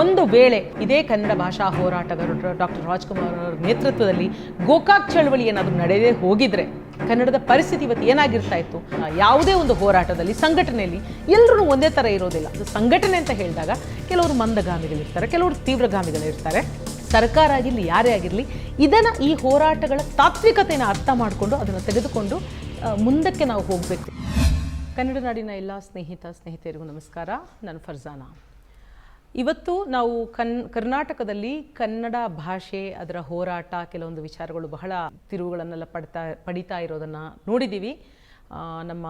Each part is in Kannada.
ಒಂದು ವೇಳೆ ಇದೇ ಕನ್ನಡ ಭಾಷಾ ಹೋರಾಟಗಾರರು ಡಾಕ್ಟರ್ ರಾಜ್ಕುಮಾರ್ ಅವರ ನೇತೃತ್ವದಲ್ಲಿ ಗೋಕಾಕ್ ಚಳವಳಿ ಏನಾದರೂ ನಡೆಯದೇ ಹೋಗಿದ್ರೆ ಕನ್ನಡದ ಪರಿಸ್ಥಿತಿ ಇವತ್ತು ಏನಾಗಿರ್ತಾ ಇತ್ತು? ಯಾವುದೇ ಒಂದು ಹೋರಾಟದಲ್ಲಿ, ಸಂಘಟನೆಯಲ್ಲಿ ಎಲ್ಲರೂ ಒಂದೇ ಥರ ಇರೋದಿಲ್ಲ. ಅದು ಸಂಘಟನೆ ಅಂತ ಹೇಳಿದಾಗ ಕೆಲವರು ಮಂದಗಾಮಿಗಳಿರ್ತಾರೆ, ಕೆಲವರು ತೀವ್ರಗಾಮಿಗಳಿರ್ತಾರೆ. ಸರ್ಕಾರ ಆಗಿರಲಿ, ಯಾರೇ ಆಗಿರಲಿ, ಇದನ್ನು ಈ ಹೋರಾಟಗಳ ತಾತ್ವಿಕತೆಯನ್ನು ಅರ್ಥ ಮಾಡಿಕೊಂಡು ಅದನ್ನು ತೆಗೆದುಕೊಂಡು ಮುಂದಕ್ಕೆ ನಾವು ಹೋಗಬೇಕು. ಕನ್ನಡ ನಾಡಿನ ಎಲ್ಲ ಸ್ನೇಹಿತ, ಸ್ನೇಹಿತೆಯರಿಗೂ ನಮಸ್ಕಾರ. ನಾನು ಫರ್ಜಾನಾ. ಇವತ್ತು ನಾವು ಕನ್, ಕರ್ನಾಟಕದಲ್ಲಿ ಕನ್ನಡ ಭಾಷೆ ಅದರ ಹೋರಾಟ, ಕೆಲವೊಂದು ವಿಚಾರಗಳು ಬಹಳ ತಿರುವುಗಳನ್ನೆಲ್ಲ ಪಡ್ತಾ, ಪಡಿತಾ ಇರೋದನ್ನು ನೋಡಿದ್ದೀವಿ ನಮ್ಮ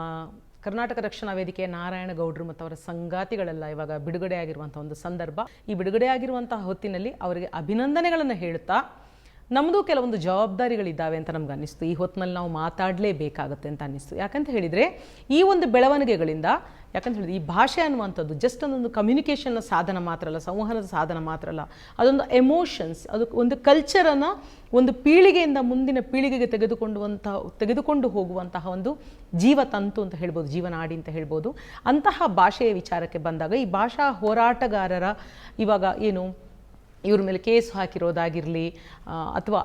ಕರ್ನಾಟಕ ರಕ್ಷಣಾ ವೇದಿಕೆಯ ನಾರಾಯಣ ಗೌಡ್ರು ಮತ್ತು ಅವರ ಸಂಗಾತಿಗಳೆಲ್ಲ ಇವಾಗ ಬಿಡುಗಡೆ ಆಗಿರುವಂಥ ಒಂದು ಸಂದರ್ಭ. ಈ ಬಿಡುಗಡೆ ಆಗಿರುವಂತಹ ಹೊತ್ತಿನಲ್ಲಿ ಅವರಿಗೆ ಅಭಿನಂದನೆಗಳನ್ನು ಹೇಳುತ್ತಾ ನಮ್ಮದು ಕೆಲವೊಂದು ಜವಾಬ್ದಾರಿಗಳಿದ್ದಾವೆ ಅಂತ ನಮ್ಗೆ ಅನ್ನಿಸ್ತು. ಈ ಹೊತ್ತಿನಲ್ಲಿ ನಾವು ಮಾತಾಡಲೇಬೇಕಾಗುತ್ತೆ ಅಂತ ಅನ್ನಿಸ್ತು. ಯಾಕಂತ ಹೇಳಿದರೆ, ಈ ಒಂದು ಬೆಳವಣಿಗೆಗಳಿಂದ, ಯಾಕಂತ ಹೇಳಿದ್ರೆ ಈ ಭಾಷೆ ಅನ್ನುವಂಥದ್ದು ಜಸ್ಟ್ ಒಂದೊಂದು ಕಮ್ಯುನಿಕೇಷನ್ನ ಸಾಧನ ಮಾತ್ರ ಅಲ್ಲ, ಸಂವಹನದ ಸಾಧನ ಮಾತ್ರ ಅಲ್ಲ. ಅದೊಂದು ಎಮೋಷನ್ಸ್ ಅದು ಒಂದು ಕಲ್ಚರನ್ನು ಒಂದು ಪೀಳಿಗೆಯಿಂದ ಮುಂದಿನ ಪೀಳಿಗೆಗೆ ತೆಗೆದುಕೊಂಡುವಂತಹ ತೆಗೆದುಕೊಂಡು ಹೋಗುವಂತಹ ಒಂದು ಜೀವತಂತು ಅಂತ ಹೇಳ್ಬೋದು ಜೀವನಾಡಿ ಅಂತ ಹೇಳ್ಬೋದು. ಅಂತಹ ಭಾಷೆಯ ವಿಚಾರಕ್ಕೆ ಬಂದಾಗ ಈ ಭಾಷಾ ಹೋರಾಟಗಾರರ ಇವಾಗ ಏನು ಇವ್ರ ಮೇಲೆ ಕೇಸ್ ಹಾಕಿರೋದಾಗಿರಲಿ ಅಥವಾ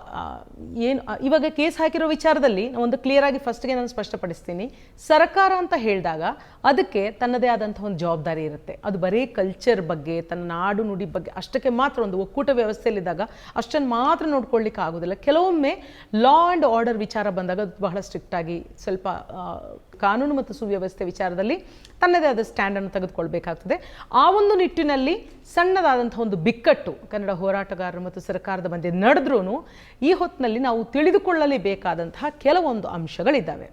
ಏನು ಇವಾಗ ಕೇಸ್ ಹಾಕಿರೋ ವಿಚಾರದಲ್ಲಿ ಒಂದು ಕ್ಲಿಯರಾಗಿ ಫಸ್ಟ್ಗೆ ನಾನು ಸ್ಪಷ್ಟಪಡಿಸ್ತೀನಿ. ಸರ್ಕಾರ ಅಂತ ಹೇಳಿದಾಗ ಅದಕ್ಕೆ ತನ್ನದೇ ಆದಂಥ ಒಂದು ಜವಾಬ್ದಾರಿ ಇರುತ್ತೆ. ಅದು ಬರೀ ಕಲ್ಚರ್ ಬಗ್ಗೆ, ತನ್ನ ನಾಡು ನುಡಿ ಬಗ್ಗೆ, ಅಷ್ಟಕ್ಕೆ ಮಾತ್ರ ಒಂದು ಒಕ್ಕೂಟ ವ್ಯವಸ್ಥೆಯಲ್ಲಿದ್ದಾಗ ಅಷ್ಟನ್ನು ಮಾತ್ರ ನೋಡ್ಕೊಳ್ಳಿಕ್ಕೆ ಆಗೋದಿಲ್ಲ ಕೆಲವೊಮ್ಮೆ ಲಾ ಆ್ಯಂಡ್ ಆರ್ಡರ್ ವಿಚಾರ ಬಂದಾಗ ಅದು ಬಹಳ ಸ್ಟ್ರಿಕ್ಟಾಗಿ ಸ್ವಲ್ಪ ಕಾನೂನು ಮತ್ತು ಸುವ್ಯವಸ್ಥೆ ವಿಚಾರದಲ್ಲಿ ತನ್ನದೇ ಆದ ಸ್ಟ್ಯಾಂಡನ್ನು ತೆಗೆದುಕೊಳ್ಬೇಕಾಗ್ತದೆ. ಆ ಒಂದು ನಿಟ್ಟಿನಲ್ಲಿ ಸಣ್ಣದಾದಂಥ ಒಂದು ಬಿಕ್ಕಟ್ಟು ಕನ್ನಡ ಹೋರಾಟಗಾರರು ಮತ್ತು ಸರ್ಕಾರದ ಮಧ್ಯೆ ನಡೆದ್ರೂ ಈ ಹೊತ್ತಿನಲ್ಲಿ ನಾವು ತಿಳಿದುಕೊಳ್ಳಲೇಬೇಕಾದಂತಹ ಕೆಲವೊಂದು ಅಂಶಗಳಿದ್ದಾವೆ.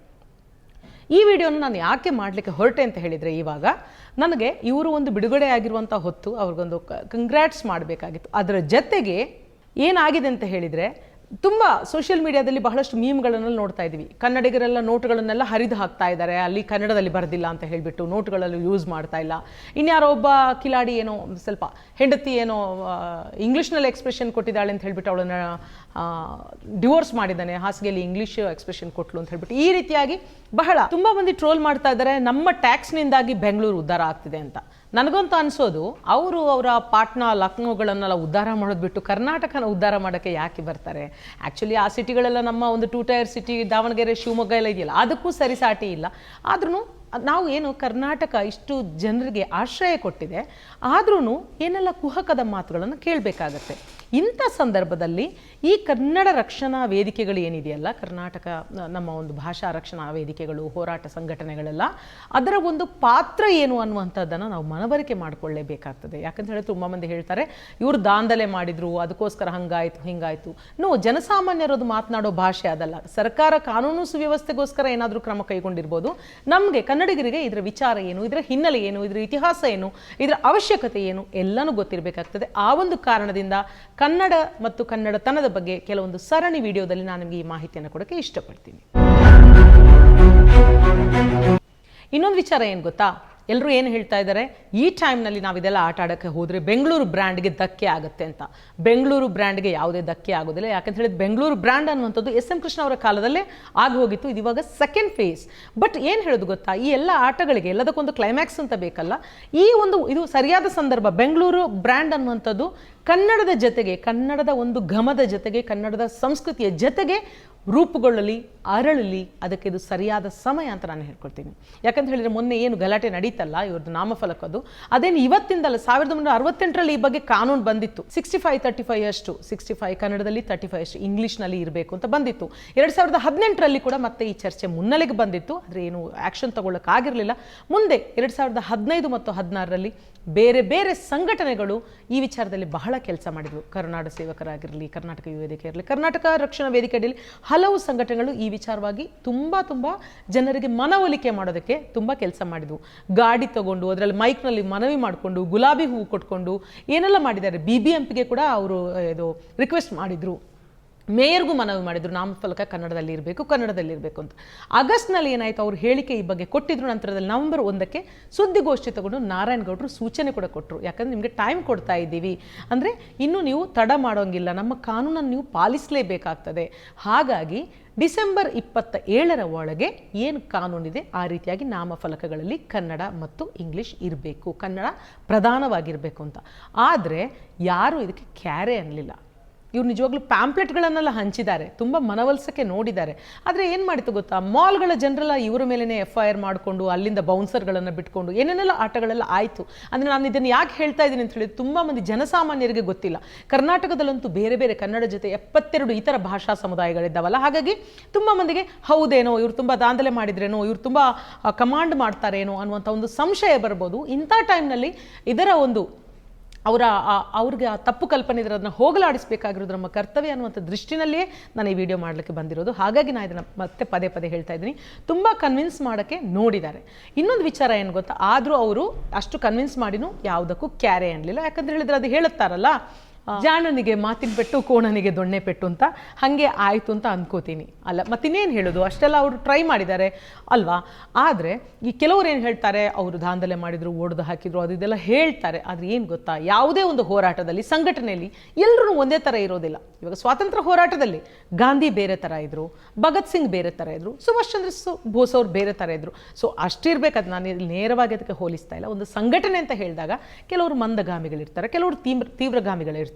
ಈ ವಿಡಿಯೋನ ನಾನು ಯಾಕೆ ಮಾಡಲಿಕ್ಕೆ ಹೊರಟೆ ಅಂತ ಹೇಳಿದರೆ ಇವಾಗ ನನಗೆ ಇವರು ಒಂದು ಬಿಡುಗಡೆ ಆಗಿರುವಂಥ ಹೊತ್ತು ಅವ್ರಿಗೊಂದು ಕಂಗ್ರ್ಯಾಟ್ಸ್ ಮಾಡಬೇಕಾಗಿತ್ತು. ಅದರ ಜೊತೆಗೆ ಏನಾಗಿದೆ ಅಂತ ಹೇಳಿದರೆ ತುಂಬ ಸೋಷಿಯಲ್ ಮೀಡಿಯಾದಲ್ಲಿ ಬಹಳಷ್ಟು ಮೀಮ್ಗಳನ್ನೆಲ್ಲ ನೋಡ್ತಾ ಇದ್ದೀವಿ. ಕನ್ನಡಿಗರೆಲ್ಲ ನೋಟುಗಳನ್ನೆಲ್ಲ ಹರಿದು ಹಾಕ್ತಾ ಇದ್ದಾರೆ. ಅಲ್ಲಿ ಕನ್ನಡದಲ್ಲಿ ಬರೆದಿಲ್ಲ ಅಂತ ಹೇಳಿಬಿಟ್ಟು ನೋಟುಗಳಲ್ಲಿ ಯೂಸ್ ಮಾಡ್ತಾ ಇಲ್ಲ. ಇನ್ಯಾರೋ ಒಬ್ಬ ಕಿಲಾಡಿ ಏನೋ ಸ್ವಲ್ಪ ಹೆಂಡತಿ ಏನೋ ಇಂಗ್ಲೀಷ್ನಲ್ಲಿ ಎಕ್ಸ್ಪ್ರೆಷನ್ ಕೊಟ್ಟಿದ್ದಾಳೆ ಅಂತ ಹೇಳಿಬಿಟ್ಟು ಅವಳನ್ನು ಡಿವೋರ್ಸ್ ಮಾಡಿದ್ದಾನೆ. ಹಾಸಿಗೆಯಲ್ಲಿ ಇಂಗ್ಲೀಷ್ ಎಕ್ಸ್ಪ್ರೆಷನ್ ಕೊಟ್ಲು ಅಂತ ಹೇಳ್ಬಿಟ್ಟು ಈ ರೀತಿಯಾಗಿ ಬಹಳ ತುಂಬ ಮಂದಿ ಟ್ರೋಲ್ ಮಾಡ್ತಾ ಇದ್ದಾರೆ. ನಮ್ಮ ಟ್ಯಾಕ್ಸ್ನಿಂದಾಗಿ ಬೆಂಗಳೂರು ಉದ್ಧಾರ ಆಗ್ತಿದೆ ಅಂತ. ನನಗಂತೂ ಅನಿಸೋದು, ಅವರು ಅವರ ಪಾಟ್ನಾ ಲಕ್ನೋಗಳನ್ನೆಲ್ಲ ಉದ್ಧಾರ ಮಾಡೋದು ಬಿಟ್ಟು ಕರ್ನಾಟಕನ ಉದ್ಧಾರ ಮಾಡೋಕ್ಕೆ ಯಾಕೆ ಬರ್ತಾರೆ? ಆ್ಯಕ್ಚುಲಿ ಆ ಸಿಟಿಗಳೆಲ್ಲ ನಮ್ಮ ಒಂದು two tier city Davanagere Shivamogga ಎಲ್ಲ ಇದೆಯಲ್ಲ, ಅದಕ್ಕೂ ಸರಿಸಾಟಿ ಇಲ್ಲ. ಆದ್ರೂ ನಾವು ಏನು ಕರ್ನಾಟಕ ಇಷ್ಟು ಜನರಿಗೆ ಆಶ್ರಯ ಕೊಟ್ಟಿದೆ ಆದ್ರೂ ಏನೆಲ್ಲ ಕುಹಕದ ಮಾತುಗಳನ್ನು ಕೇಳಬೇಕಾಗತ್ತೆ. ಇಂಥ ಸಂದರ್ಭದಲ್ಲಿ ಈ ಕನ್ನಡ ರಕ್ಷಣಾ ವೇದಿಕೆಗಳು ಏನಿದೆಯಲ್ಲ ಕರ್ನಾಟಕ ನಮ್ಮ ಒಂದು ಭಾಷಾ ರಕ್ಷಣಾ ವೇದಿಕೆಗಳು, ಹೋರಾಟ ಸಂಘಟನೆಗಳೆಲ್ಲ, ಅದರ ಒಂದು ಪಾತ್ರ ಏನು ಅನ್ನುವಂಥದ್ದನ್ನು ನಾವು ಮನವರಿಕೆ ಮಾಡಿಕೊಳ್ಳೇಬೇಕಾಗ್ತದೆ. ಯಾಕಂತ ಹೇಳಿ ತುಂಬ ಮಂದಿ ಹೇಳ್ತಾರೆ, ಇವರು ದಾಂಧಲೆ ಮಾಡಿದ್ರು, ಅದಕ್ಕೋಸ್ಕರ ಹಂಗಾಯಿತು, ಹಿಂಗಾಯಿತು. ನೋ ಜನಸಾಮಾನ್ಯರದು ಮಾತನಾಡೋ ಭಾಷೆ ಅದಲ್ಲ. ಸರ್ಕಾರ ಕಾನೂನು ಸುವ್ಯವಸ್ಥೆಗೋಸ್ಕರ ಏನಾದರೂ ಕ್ರಮ ಕೈಗೊಂಡಿರ್ಬೋದು. ನಮಗೆ ಕನ್ನಡಿಗರಿಗೆ ಇದರ ವಿಚಾರ ಏನು, ಇದರ ಹಿನ್ನೆಲೆ ಏನು, ಇದರ ಇತಿಹಾಸ ಏನು, ಇದರ ಅವಶ್ಯಕತೆ ಏನು, ಎಲ್ಲನೂ ಗೊತ್ತಿರಬೇಕಾಗ್ತದೆ. ಆ ಒಂದು ಕಾರಣದಿಂದ ಕನ್ನಡ ಮತ್ತು ಕನ್ನಡತನದ ಬಗ್ಗೆ ಕೆಲವೊಂದು ಸರಣಿ ವಿಡಿಯೋದಲ್ಲಿ ನಾನು ನಿಮಗೆ ಈ ಮಾಹಿತಿಯನ್ನು ಕೊಡೋಕ್ಕೆ ಇಷ್ಟಪಡ್ತೀನಿ. ಇನ್ನೊಂದು ವಿಚಾರ ಏನು ಗೊತ್ತಾ? ಎಲ್ಲರೂ ಏನು ಹೇಳ್ತಾ ಇದ್ದಾರೆ ಈ ಟೈಮ್ನಲ್ಲಿ ನಾವು ಇದೆಲ್ಲ ಆಟ ಆಡೋಕ್ಕೆ ಹೋದರೆ ಬೆಂಗಳೂರು ಬ್ರ್ಯಾಂಡ್ಗೆ ಧಕ್ಕೆ ಆಗುತ್ತೆ ಅಂತ. ಬೆಂಗಳೂರು ಬ್ರ್ಯಾಂಡ್ಗೆ ಯಾವುದೇ ಧಕ್ಕೆ ಆಗೋದಿಲ್ಲ. ಯಾಕಂತ ಹೇಳಿದ್ರೆ ಬೆಂಗಳೂರು ಬ್ರ್ಯಾಂಡ್ ಅನ್ನುವಂಥದ್ದು ಎಸ್ ಎಂ ಕೃಷ್ಣ ಅವರ ಕಾಲದಲ್ಲೇ ಆಗಿ ಹೋಗಿತ್ತು. ಇದು ಇವಾಗ ಸೆಕೆಂಡ್ ಫೇಸ್ ಬಟ್ ಏನು ಹೇಳೋದು ಗೊತ್ತಾ? ಈ ಎಲ್ಲ ಆಟಗಳಿಗೆ, ಎಲ್ಲದಕ್ಕೊಂದು ಕ್ಲೈಮ್ಯಾಕ್ಸ್ ಅಂತ ಬೇಕಲ್ಲ, ಈ ಒಂದು ಇದು ಸರಿಯಾದ ಸಂದರ್ಭ, ಬೆಂಗಳೂರು ಬ್ರ್ಯಾಂಡ್ ಅನ್ನುವಂಥದ್ದು ಕನ್ನಡದ ಜೊತೆಗೆ, ಕನ್ನಡದ ಒಂದು ಘಮದ ಜೊತೆಗೆ, ಕನ್ನಡದ ಸಂಸ್ಕೃತಿಯ ಜೊತೆಗೆ ರೂಪುಗೊಳ್ಳಲಿ, ಅರಳಲಿ, ಅದಕ್ಕೆ ಇದು ಸರಿಯಾದ ಸಮಯ ಅಂತ ನಾನು ಹೇಳ್ಕೊಳ್ತೀನಿ. ಯಾಕಂತ ಹೇಳಿದ್ರೆ ಮೊನ್ನೆ ಏನು ಗಲಾಟೆ ನಡೀತಲ್ಲ, ಇವ್ರದ್ದು ನಾಮಫಲಕದ್ದು ಅದೇನು ಇವತ್ತಿಂದಲ್ಲ, ಸಾವಿರದ ಒಂಬೈನೂರ ಅರವತ್ತೆಂಟರಲ್ಲಿ ಈ ಬಗ್ಗೆ ಕಾನೂನು ಬಂದಿತ್ತು. ಸಿಕ್ಸ್ಟಿ ಫೈವ್ ತರ್ಟಿ ಫೈವ್ ಅಷ್ಟು ಸಿಕ್ಸ್ಟಿ ಫೈವ್ ಕನ್ನಡದಲ್ಲಿ ತರ್ಟಿ ಫೈವ್ ಅಷ್ಟು ಇಂಗ್ಲೀಷ್ನಲ್ಲಿ ಇರಬೇಕು ಅಂತ ಬಂದಿತ್ತು. ಎರಡು ಸಾವಿರದ ಹದಿನೆಂಟರಲ್ಲಿ ಕೂಡ ಮತ್ತೆ ಈ ಚರ್ಚೆ ಮುನ್ನೆಲೆಗೆ ಬಂದಿತ್ತು. ಆದರೆ ಏನು ಆ್ಯಕ್ಷನ್ ತಗೊಳ್ಳೋಕ್ಕಾಗಿರಲಿಲ್ಲ ಮುಂದೆ ಎರಡು ಸಾವಿರದ ಹದಿನೈದು ಮತ್ತು ಹದಿನಾರರಲ್ಲಿ ಬೇರೆ ಬೇರೆ ಸಂಘಟನೆಗಳು ಈ ವಿಚಾರದಲ್ಲಿ ಬಹಳ ಕೆಲಸ ಮಾಡಿದ್ರು. ಕರುನಾಡ ಸೇವಕರಾಗಿರಲಿ, ಕರ್ನಾಟಕ ಯುವ ವೇದಿಕೆ ಇರಲಿ, ಕರ್ನಾಟಕ ರಕ್ಷಣಾ ವೇದಿಕೆ ಅಡಿಯಲ್ಲಿ ಹಲವು ಸಂಘಟನೆಗಳು ಈ ವಿಚಾರವಾಗಿ ತುಂಬ ತುಂಬ ಜನರಿಗೆ ಮನವೊಲಿಕೆ ಮಾಡೋದಕ್ಕೆ ತುಂಬ ಕೆಲಸ ಮಾಡಿದ್ವು. ಗಾಡಿ ತಗೊಂಡು, ಅದರಲ್ಲಿ ಮೈಕ್ನಲ್ಲಿ ಮನವಿ ಮಾಡಿಕೊಂಡು, ಗುಲಾಬಿ ಹೂವು ಕೊಟ್ಕೊಂಡು ಏನೆಲ್ಲ ಮಾಡಿದ್ದಾರೆ? ಬಿ ಬಿ ಎಂ ಪಿಗೆ ಕೂಡ ಅವರು, ಇದು ರಿಕ್ವೆಸ್ಟ್ ಮಾಡಿದರು. ಮೇಯರ್ಗೂ ಮನವಿ ಮಾಡಿದ್ರು ನಾಮಫಲಕ ಕನ್ನಡದಲ್ಲಿ ಇರಬೇಕು ಕನ್ನಡದಲ್ಲಿ ಇರಬೇಕು ಅಂತ. ಆಗಸ್ಟ್ನಲ್ಲಿ ಏನಾಯಿತು, ಅವ್ರು ಹೇಳಿಕೆ ಈ ಬಗ್ಗೆ ಕೊಟ್ಟಿದ್ರು, ನಂತರದಲ್ಲಿ ನವೆಂಬರ್ ಒಂದಕ್ಕೆ ಸುದ್ದಿಗೋಷ್ಠಿ ತಗೊಂಡು ನಾರಾಯಣ ಗೌಡರು ಸೂಚನೆ ಕೂಡ ಕೊಟ್ಟರು ಯಾಕಂದ್ರೆ ನಿಮಗೆ ಟೈಮ್ ಕೊಡ್ತಾ ಇದ್ದೀವಿ. ಅಂದರೆ ಇನ್ನೂ ನೀವು ತಡ ಮಾಡೋಂಗಿಲ್ಲ, ನಮ್ಮ ಕಾನೂನನ್ನು ನೀವು ಪಾಲಿಸಲೇಬೇಕಾಗ್ತದೆ. ಹಾಗಾಗಿ ಡಿಸೆಂಬರ್ ಇಪ್ಪತ್ತ ಏಳರ ಒಳಗೆ ಏನು ಕಾನೂನಿದೆ, ಆ ರೀತಿಯಾಗಿ ನಾಮಫಲಕಗಳಲ್ಲಿ ಕನ್ನಡ ಮತ್ತು ಇಂಗ್ಲೀಷ್ ಇರಬೇಕು, ಕನ್ನಡ ಪ್ರಧಾನವಾಗಿರಬೇಕು ಅಂತ. ಆದರೆ ಯಾರೂ ಇದಕ್ಕೆ ಕ್ಯಾರೆ ಅನ್ನಲಿಲ್ಲ ಇವ್ರು ನಿಜವಾಗ್ಲೂ ಪ್ಯಾಂಪ್ಲೆಟ್ಗಳನ್ನೆಲ್ಲ ಹಂಚಿದ್ದಾರೆ, ತುಂಬ ಮನವಲ್ಸಕ್ಕೆ ನೋಡಿದ್ದಾರೆ. ಆದರೆ ಏನು ಮಾಡಿತು ಗೊತ್ತಾ? ಮಾಲ್ಗಳ ಜನರೆಲ್ಲ ಇವರ ಮೇಲೇ ಎಫ್ ಐ ಆರ್ ಮಾಡಿಕೊಂಡು, ಅಲ್ಲಿಂದ ಬೌನ್ಸರ್ಗಳನ್ನು ಬಿಟ್ಕೊಂಡು, ಏನೇನೆಲ್ಲ ಆಟಗಳೆಲ್ಲ ಆಯಿತು. ಅಂದರೆ ನಾನು ಇದನ್ನು ಯಾಕೆ ಹೇಳ್ತಾ ಇದ್ದೀನಿ ಅಂತ ಹೇಳಿದ್ರೆ ತುಂಬ ಮಂದಿ ಜನಸಾಮಾನ್ಯರಿಗೆ ಗೊತ್ತಿಲ್ಲ. ಕರ್ನಾಟಕದಲ್ಲಂತೂ ಬೇರೆ ಬೇರೆ ಕನ್ನಡ ಜೊತೆ ಎಪ್ಪತ್ತೆರಡು ಇತರ ಭಾಷಾ ಸಮುದಾಯಗಳಿದ್ದಾವಲ್ಲ? ಹಾಗಾಗಿ ತುಂಬ ಮಂದಿಗೆ ಹೌದೇನೋ, ಇವ್ರು ತುಂಬ ದಾಂಧಲೆ ಮಾಡಿದ್ರೇನೋ, ಇವ್ರು ತುಂಬ ಕಮಾಂಡ್ ಮಾಡ್ತಾರೇನೋ ಅನ್ನುವಂಥ ಒಂದು ಸಂಶಯ ಬರ್ಬೋದು. ಇಂಥ ಟೈಮ್ನಲ್ಲಿ ಇದರ ಒಂದು ಅವರ ಅವ್ರಿಗೆ ಆ ತಪ್ಪು ಕಲ್ಪನೆ ಇದ್ರೆ ಅದನ್ನ ಹೋಗಲಾಡಿಸಬೇಕಾಗಿರೋದು ನಮ್ಮ ಕರ್ತವ್ಯ ಅನ್ನುವಂಥ ದೃಷ್ಟಿನಲ್ಲೇ ನಾನು ಈ ವಿಡಿಯೋ ಮಾಡಲಿಕ್ಕೆ ಬಂದಿರೋದು. ಹಾಗಾಗಿ ನಾನು ಇದನ್ನು ಮತ್ತೆ ಪದೇ ಪದೇ ಹೇಳ್ತಾ ಇದ್ದೀನಿ. ತುಂಬ ಕನ್ವಿನ್ಸ್ ಮಾಡೋಕ್ಕೆ ನೋಡಿದ್ದಾರೆ. ಇನ್ನೊಂದು ವಿಚಾರ ಏನು ಗೊತ್ತಾ? ಆದರೂ ಅವರು ಅಷ್ಟು ಕನ್ವಿನ್ಸ್ ಮಾಡಿನೂ ಯಾವುದಕ್ಕೂ ಕ್ಯಾರೆ ಅನ್ನಲಿಲ್ಲ ಯಾಕಂದ್ರೆ ಹೇಳಿದ್ರೆ ಅದು ಹೇಳುತ್ತಾರಲ್ಲ ಜಾಣನಿಗೆ ಮಾತಿನ ಪೆಟ್ಟು, ಕೋಣನಿಗೆ ದೊಣ್ಣೆ ಪೆಟ್ಟು ಅಂತ ಹಾಗೆ ಆಯಿತು ಅಂತ ಅಂದ್ಕೋತೀನಿ ಅಲ್ಲ, ಮತ್ತಿನ್ನೇನು ಹೇಳೋದು? ಅಷ್ಟೆಲ್ಲ ಅವರು ಟ್ರೈ ಮಾಡಿದ್ದಾರೆ ಅಲ್ವಾ? ಆದರೆ ಈ ಕೆಲವರು ಏನು ಹೇಳ್ತಾರೆ? ಅವರು ದಾಂಧಲೆ ಮಾಡಿದ್ರು, ಓಡ್ದು ಹಾಕಿದ್ರು, ಅದು ಇದೆಲ್ಲ ಹೇಳ್ತಾರೆ. ಆದರೆ ಏನು ಗೊತ್ತಾ? ಯಾವುದೇ ಒಂದು ಹೋರಾಟದಲ್ಲಿ, ಸಂಘಟನೆಯಲ್ಲಿ ಎಲ್ಲರೂ ಒಂದೇ ಥರ ಇರೋದಿಲ್ಲ. ಇವಾಗ ಸ್ವಾತಂತ್ರ್ಯ ಹೋರಾಟದಲ್ಲಿ ಗಾಂಧಿ ಬೇರೆ ಥರ ಇದ್ದರು ಭಗತ್ ಸಿಂಗ್ ಬೇರೆ ಥರ ಇದ್ದರು ಸುಭಾಷ್ ಚಂದ್ರ ಬೋಸ್ ಅವ್ರು ಬೇರೆ ಥರ ಇದ್ದರು ಸೊ ಅಷ್ಟಿರ್ಬೇಕಾದ್ರೆ ನಾನು ನೇರವಾಗಿ ಅದಕ್ಕೆ ಹೋಲಿಸ್ತಾ ಇಲ್ಲ. ಒಂದು ಸಂಘಟನೆ ಅಂತ ಹೇಳಿದಾಗ ಕೆಲವರು ಮಂದಗಾಮಿಗಳಿರ್ತಾರೆ, ಕೆಲವರು ತೀವ್ರ ತೀವ್ರಗಾಮಿಗಳಿರ್ತಾರೆ.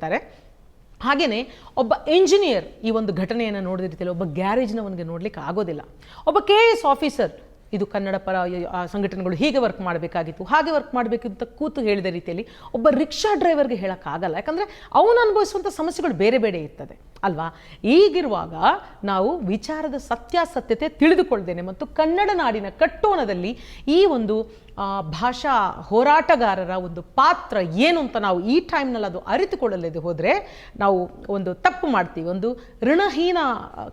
ಹಾಗೆಯೇ ಒಬ್ಬ ಇಂಜಿನಿಯರ್ ಈ ಒಂದು ಘಟನೆಯನ್ನು ರೀತಿಯಲ್ಲಿ ಒಬ್ಬ ಗ್ಯಾರೇಜ್ನವನಿಗೆ ನೋಡಲಿಕ್ಕೆ ಆಗೋದಿಲ್ಲ. ಒಬ್ಬ ಕೆ ಎಸ್ ಆಫೀಸರ್ ಇದು ಕನ್ನಡ ಪರ ಸಂಘಟನೆಗಳು ಹೀಗೆ ವರ್ಕ್ ಮಾಡಬೇಕಾಗಿತ್ತು, ಹಾಗೆ ವರ್ಕ್ ಮಾಡಬೇಕು ಅಂತ ಕೂತು ಹೇಳಿದ ರೀತಿಯಲ್ಲಿ ಒಬ್ಬ ರಿಕ್ಷಾ ಡ್ರೈವರ್ಗೆ ಹೇಳೋಕ್ಕಾಗಲ್ಲ ಯಾಕಂದರೆ ಅವನು ಅನುಭವಿಸುವಂಥ ಸಮಸ್ಯೆಗಳು ಬೇರೆ ಬೇರೆ ಇರ್ತದೆ. ಅಲ್ವಾ? ಈಗಿರುವಾಗ ನಾವು ವಿಚಾರದ ಸತ್ಯಾಸತ್ಯತೆ ತಿಳಿದುಕೊಳ್ದೇನೆ ಮತ್ತು ಕನ್ನಡ ನಾಡಿನ ಕಟ್ಟೋಣದಲ್ಲಿ ಈ ಒಂದು ಭಾಷಾ ಹೋರಾಟಗಾರರ ಒಂದು ಪಾತ್ರ ಏನು ಅಂತ ನಾವು ಈ ಟೈಮ್ನಲ್ಲಿ ಅದು ಅರಿತುಕೊಳ್ಳಲಿದೆ ಹೋದರೆ ನಾವು ಒಂದು ತಪ್ಪು ಮಾಡ್ತೀವಿ. ಒಂದು ಋಣಹೀನ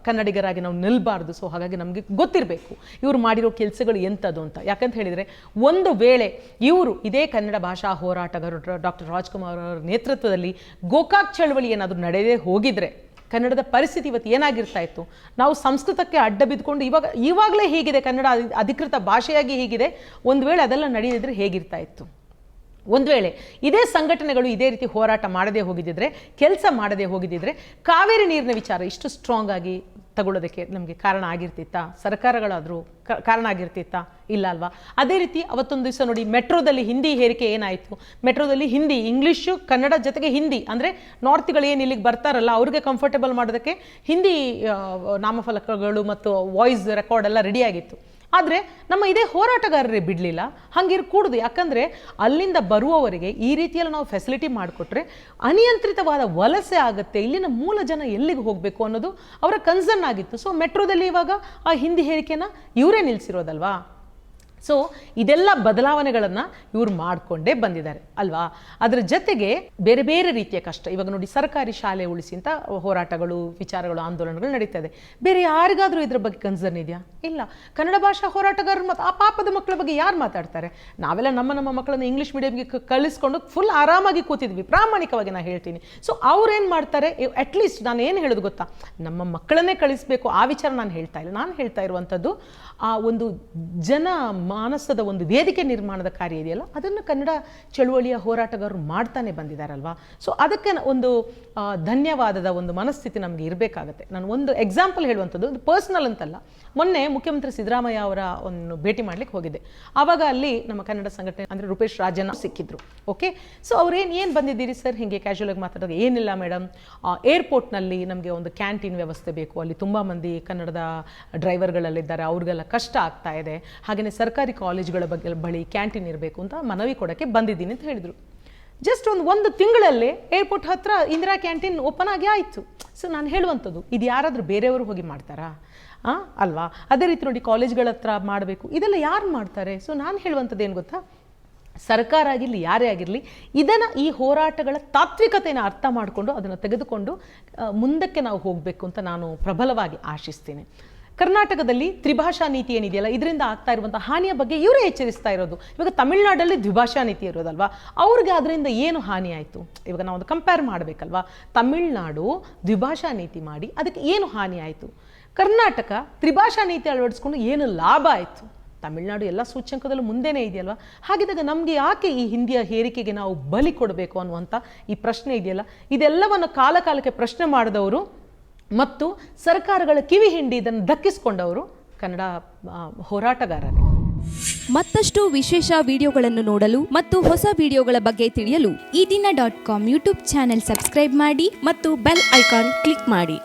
ಕನ್ನಡಿಗರಾಗಿ ನಾವು ನಿಲ್ಬಾರ್ದು. ಸೊ ಹಾಗಾಗಿ ನಮಗೆ ಗೊತ್ತಿರಬೇಕು ಇವರು ಮಾಡಿರೋ ಕೆಲಸಗಳು ಎಂಥದ್ದು ಅಂತ. ಯಾಕಂತ ಹೇಳಿದರೆ ಒಂದು ವೇಳೆ ಇವರು ಇದೇ ಕನ್ನಡ ಭಾಷಾ ಹೋರಾಟಗಾರರು ಡಾಕ್ಟರ್ ರಾಜ್ಕುಮಾರ್ ಅವರ ನೇತೃತ್ವದಲ್ಲಿ ಗೋಕಾಕ್ ಚಳವಳಿ ಏನಾದರೂ ನಡೆದೇ ಹೋಗಿದ್ರೆ ಕನ್ನಡದ ಪರಿಸ್ಥಿತಿ ಇವತ್ತು ಏನಾಗಿರ್ತಾ ಇತ್ತು? ನಾವು ಸಂಸ್ಕೃತಕ್ಕೆ ಅಡ್ಡ ಬಿದ್ದುಕೊಂಡು ಇವಾಗ, ಇವಾಗಲೇ ಹೀಗಿದೆ ಕನ್ನಡ ಅಧಿಕೃತ ಭಾಷೆಯಾಗಿ ಹೀಗಿದೆ? ಒಂದು ವೇಳೆ ಅದೆಲ್ಲ ನಡೆದಿದ್ರೆ ಹೇಗಿರ್ತಾ ಇತ್ತು? ಒಂದು ವೇಳೆ ಇದೇ ಸಂಘಟನೆಗಳು ಇದೇ ರೀತಿ ಹೋರಾಟ ಮಾಡದೇ ಹೋಗಿದ್ದಿದ್ರೆ, ಕೆಲಸ ಮಾಡದೇ ಹೋಗಿದ್ದಿದ್ರೆ, ಕಾವೇರಿ ನೀರಿನ ವಿಚಾರ ಇಷ್ಟು ಸ್ಟ್ರಾಂಗ್ ಆಗಿ ತಗೊಳ್ಳೋದಕ್ಕೆ ನಮಗೆ ಕಾರಣ ಆಗಿರ್ತಿತ್ತಾ? ಸರ್ಕಾರಗಳಾದರೂ ಕಾರಣ ಆಗಿರ್ತಿತ್ತಾ? ಇಲ್ಲ ಅಲ್ವಾ? ಅದೇ ರೀತಿ ಅವತ್ತೊಂದು ದಿವಸ ನೋಡಿ, ಮೆಟ್ರೋದಲ್ಲಿ ಹಿಂದಿ ಹೇರಿಕೆ ಏನಾಯಿತು? ಮೆಟ್ರೋದಲ್ಲಿ ಹಿಂದಿ, ಇಂಗ್ಲೀಷು, ಕನ್ನಡ ಜೊತೆಗೆ ಹಿಂದಿ, ಅಂದರೆ ನಾರ್ತ್ಗಳು ಏನು ಇಲ್ಲಿಗೆ ಬರ್ತಾರಲ್ಲ, ಅವ್ರಿಗೆ ಕಂಫರ್ಟೇಬಲ್ ಮಾಡೋದಕ್ಕೆ ಹಿಂದಿ ನಾಮಫಲಕಗಳು ಮತ್ತು ವಾಯ್ಸ್ ರೆಕಾರ್ಡ್ ಎಲ್ಲ ರೆಡಿಯಾಗಿತ್ತು ಆದರೆ ನಮ್ಮ ಇದೇ ಹೋರಾಟಗಾರರೇ ಬಿಡಲಿಲ್ಲ, ಹಂಗಿರ್ ಕೂಡುದು. ಯಾಕಂದರೆ ಅಲ್ಲಿಂದ ಬರುವವರಿಗೆ ಈ ರೀತಿಯಲ್ಲಿ ನಾವು ಫೆಸಿಲಿಟಿ ಮಾಡಿಕೊಟ್ರೆ ಅನಿಯಂತ್ರಿತವಾದ ವಲಸೆ ಆಗುತ್ತೆ, ಇಲ್ಲಿನ ಮೂಲ ಜನ ಎಲ್ಲಿಗೆ ಹೋಗಬೇಕು ಅನ್ನೋದು ಅವರ ಕನ್ಸರ್ನ್ ಆಗಿತ್ತು. ಸೊ ಮೆಟ್ರೋದಲ್ಲಿ ಇವಾಗ ಆ ಹಿಂದಿ ಹೇಳಿಕೆನ ಇವರೇ ನಿಲ್ಲಿಸಿರೋದಲ್ವಾ ಸೊ ಇದೆಲ್ಲ ಬದಲಾವಣೆಗಳನ್ನು ಇವರು ಮಾಡಿಕೊಂಡೇ ಬಂದಿದ್ದಾರೆ, ಅಲ್ವಾ? ಅದರ ಜೊತೆಗೆ ಬೇರೆ ಬೇರೆ ರೀತಿಯ ಕಷ್ಟ. ಇವಾಗ ನೋಡಿ, ಸರ್ಕಾರಿ ಶಾಲೆ ಉಳಿಸಿ ಅಂತ ಹೋರಾಟಗಳು, ವಿಚಾರಗಳು, ಆಂದೋಲನಗಳು ನಡೀತಾ ಇದೆ. ಬೇರೆ ಯಾರಿಗಾದರೂ ಇದ್ರ ಬಗ್ಗೆ ಕನ್ಸರ್ನ್ ಇದೆಯಾ? ಇಲ್ಲ. ಕನ್ನಡ ಭಾಷಾ ಹೋರಾಟಗಾರರು ಮತ್ತು ಆ ಪಾಪದ ಮಕ್ಕಳ ಬಗ್ಗೆ ಯಾರು ಮಾತಾಡ್ತಾರೆ? ನಾವೆಲ್ಲ ನಮ್ಮ ನಮ್ಮ ಮಕ್ಕಳನ್ನ ಇಂಗ್ಲೀಷ್ ಮೀಡಿಯಂಗೆ ಕಳಿಸ್ಕೊಂಡು ಫುಲ್ ಆರಾಮಾಗಿ ಕೂತಿದ್ವಿ. ಪ್ರಾಮಾಣಿಕವಾಗಿ ನಾನು ಹೇಳ್ತೀನಿ. ಸೊ ಅವ್ರೇನು ಮಾಡ್ತಾರೆ? ಅಟ್ಲೀಸ್ಟ್ ನಾನು ಏನು ಹೇಳೋದು ಗೊತ್ತಾ? ನಮ್ಮ ಮಕ್ಕಳನ್ನೇ ಕಳಿಸ್ಬೇಕು. ಆ ವಿಚಾರ ನಾನು ಹೇಳ್ತಾ ಇಲ್ಲ. ನಾನು ಹೇಳ್ತಾ ಇರುವಂಥದ್ದು ಆ ಒಂದು ಜನ ಮಾನಸದ ಒಂದು ವೇದಿಕೆ ನಿರ್ಮಾಣದ ಕಾರ್ಯ ಇದೆಯಲ್ಲ, ಅದನ್ನು ಕನ್ನಡ ಚಳುವಳಿಯ ಹೋರಾಟಗಾರರು ಮಾಡ್ತಾನೆ ಬಂದಿದ್ದಾರಲ್ವಾ? ಸೊ ಅದಕ್ಕೆ ಒಂದು ಧನ್ಯವಾದದ ಒಂದು ಮನಸ್ಥಿತಿ ನಮಗೆ ಇರಬೇಕಾಗತ್ತೆ. ನಾನು ಒಂದು ಎಕ್ಸಾಂಪಲ್ ಹೇಳುವಂಥದ್ದು ಒಂದು ಪರ್ಸ್ನಲ್ ಅಂತಲ್ಲ. ಮೊನ್ನೆ ಮುಖ್ಯಮಂತ್ರಿ ಸಿದ್ದರಾಮಯ್ಯ ಅವರ ಒಂದು ಭೇಟಿ ಮಾಡ್ಲಿಕ್ಕೆ ಹೋಗಿದ್ದೆ. ಆವಾಗ ಅಲ್ಲಿ ನಮ್ಮ ಕನ್ನಡ ಸಂಘಟನೆ ಅಂದರೆ ರೂಪೇಶ್ ರಾಜನ್ ಸಿಕ್ಕಿದ್ರು. ಓಕೆ ಸೊ ಅವ್ರೇನು, ಏನು ಬಂದಿದ್ದೀರಿ ಸರ್? ಹೀಗೆ ಕ್ಯಾಶುವಲ್ ಆಗಿ ಮಾತಾಡೋದು ಏನಿಲ್ಲ ಮೇಡಮ್ ಏರ್ಪೋರ್ಟ್ನಲ್ಲಿ ನಮಗೆ ಒಂದು ಕ್ಯಾಂಟೀನ್ ವ್ಯವಸ್ಥೆ ಬೇಕು. ಅಲ್ಲಿ ತುಂಬ ಮಂದಿ ಕನ್ನಡದ ಡ್ರೈವರ್ಗಳಲ್ಲಿದ್ದಾರೆ ಅವ್ರಿಗೆಲ್ಲ ಕಷ್ಟ ಆಗ್ತಾ ಇದೆ. ಹಾಗೆಯೇ ಸರ್ಕಾರಿ ಕಾಲೇಜುಗಳ ಬಗ್ಗೆ ಬಳಿ ಕ್ಯಾಂಟೀನ್ ಇರಬೇಕು ಅಂತ ಮನವಿ ಕೊಡೋಕ್ಕೆ ಬಂದಿದ್ದೀನಿ ಅಂತ ಹೇಳಿದರು. ಜಸ್ಟ್ ಒಂದು ಒಂದು ತಿಂಗಳಲ್ಲೇ ಏರ್ಪೋರ್ಟ್ ಹತ್ರ ಇಂದಿರಾ ಕ್ಯಾಂಟೀನ್ ಓಪನ್ ಆಗಿ ಆಯಿತು. ಸೊ ನಾನು ಹೇಳುವಂಥದ್ದು, ಇದು ಯಾರಾದರೂ ಬೇರೆಯವರು ಹೋಗಿ ಮಾಡ್ತಾರಾ? ಹಾಂ ಅಲ್ವಾ? ಅದೇ ರೀತಿ ನೋಡಿ, ಕಾಲೇಜ್ಗಳ ಹತ್ರ ಮಾಡಬೇಕು, ಇದೆಲ್ಲ ಯಾರು ಮಾಡ್ತಾರೆ? ಸೊ ನಾನು ಹೇಳುವಂಥದ್ದು ಏನು ಗೊತ್ತಾ? ಸರ್ಕಾರ ಆಗಿರಲಿ, ಯಾರೇ ಆಗಿರಲಿ, ಇದನ್ನು ಈ ಹೋರಾಟಗಳ ತಾತ್ವಿಕತೆಯನ್ನು ಅರ್ಥ ಮಾಡಿಕೊಂಡು ಅದನ್ನು ತೆಗೆದುಕೊಂಡು ಮುಂದಕ್ಕೆ ನಾವು ಹೋಗಬೇಕು ಅಂತ ನಾನು ಪ್ರಬಲವಾಗಿ ಆಶಿಸ್ತೀನಿ. ಕರ್ನಾಟಕದಲ್ಲಿ ತ್ರಿಭಾಷಾ ನೀತಿ ಏನಿದೆಯಲ್ಲ, ಇದರಿಂದ ಆಗ್ತಾ ಇರುವಂಥ ಹಾನಿಯ ಬಗ್ಗೆ ಇವರೇ ಎಚ್ಚರಿಸ್ತಾ ಇರೋದು. ಇವಾಗ ತಮಿಳುನಾಡಲ್ಲಿ ದ್ವಿಭಾಷಾ ನೀತಿ ಇರೋದಲ್ವಾ? ಅವ್ರಿಗೆ ಅದರಿಂದ ಏನು ಹಾನಿ ಆಯಿತು? ಇವಾಗ ನಾವು ಒಂದು ಕಂಪೇರ್ ಮಾಡಬೇಕಲ್ವಾ? ತಮಿಳುನಾಡು ದ್ವಿಭಾಷಾ ನೀತಿ ಮಾಡಿ ಅದಕ್ಕೆ ಏನು ಹಾನಿ ಆಯಿತು? ಕರ್ನಾಟಕ ತ್ರಿಭಾಷಾ ನೀತಿ ಅಳವಡಿಸ್ಕೊಂಡು ಏನು ಲಾಭ ಆಯಿತು? ತಮಿಳುನಾಡು ಎಲ್ಲ ಸೂಚ್ಯಂಕದಲ್ಲೂ ಮುಂದೆನೇ ಇದೆಯಲ್ವ? ಹಾಗಿದ್ದಾಗ ನಮಗೆ ಯಾಕೆ ಈ ಹಿಂದಿಯ ಹೇರಿಕೆಗೆ ನಾವು ಬಲಿ ಕೊಡಬೇಕು ಅನ್ನುವಂಥ ಈ ಪ್ರಶ್ನೆ ಇದೆಯಲ್ಲ? ಇದೆಲ್ಲವನ್ನು ಕಾಲಕಾಲಕ್ಕೆ ಪ್ರಶ್ನೆ ಮಾಡಿದವರು ಮತ್ತು ಸರ್ಕಾರಗಳ ಕಿವಿ ಹಿಂಡಿ ಇದನ್ನು ದಕ್ಕಿಸ್ಕೊಂಡವರು ಕನ್ನಡ ಹೋರಾಟಗಾರರು. ಮತ್ತಷ್ಟು ವಿಶೇಷ ವಿಡಿಯೋಗಳನ್ನು ನೋಡಲು ಮತ್ತು ಹೊಸ ವಿಡಿಯೋಗಳ ಬಗ್ಗೆ ತಿಳಿಯಲು Eedina dot com YouTube channel subscribe ಮಾಡಿ ಮತ್ತು ಬೆಲ್ ಐಕಾನ್ ಕ್ಲಿಕ್ ಮಾಡಿ.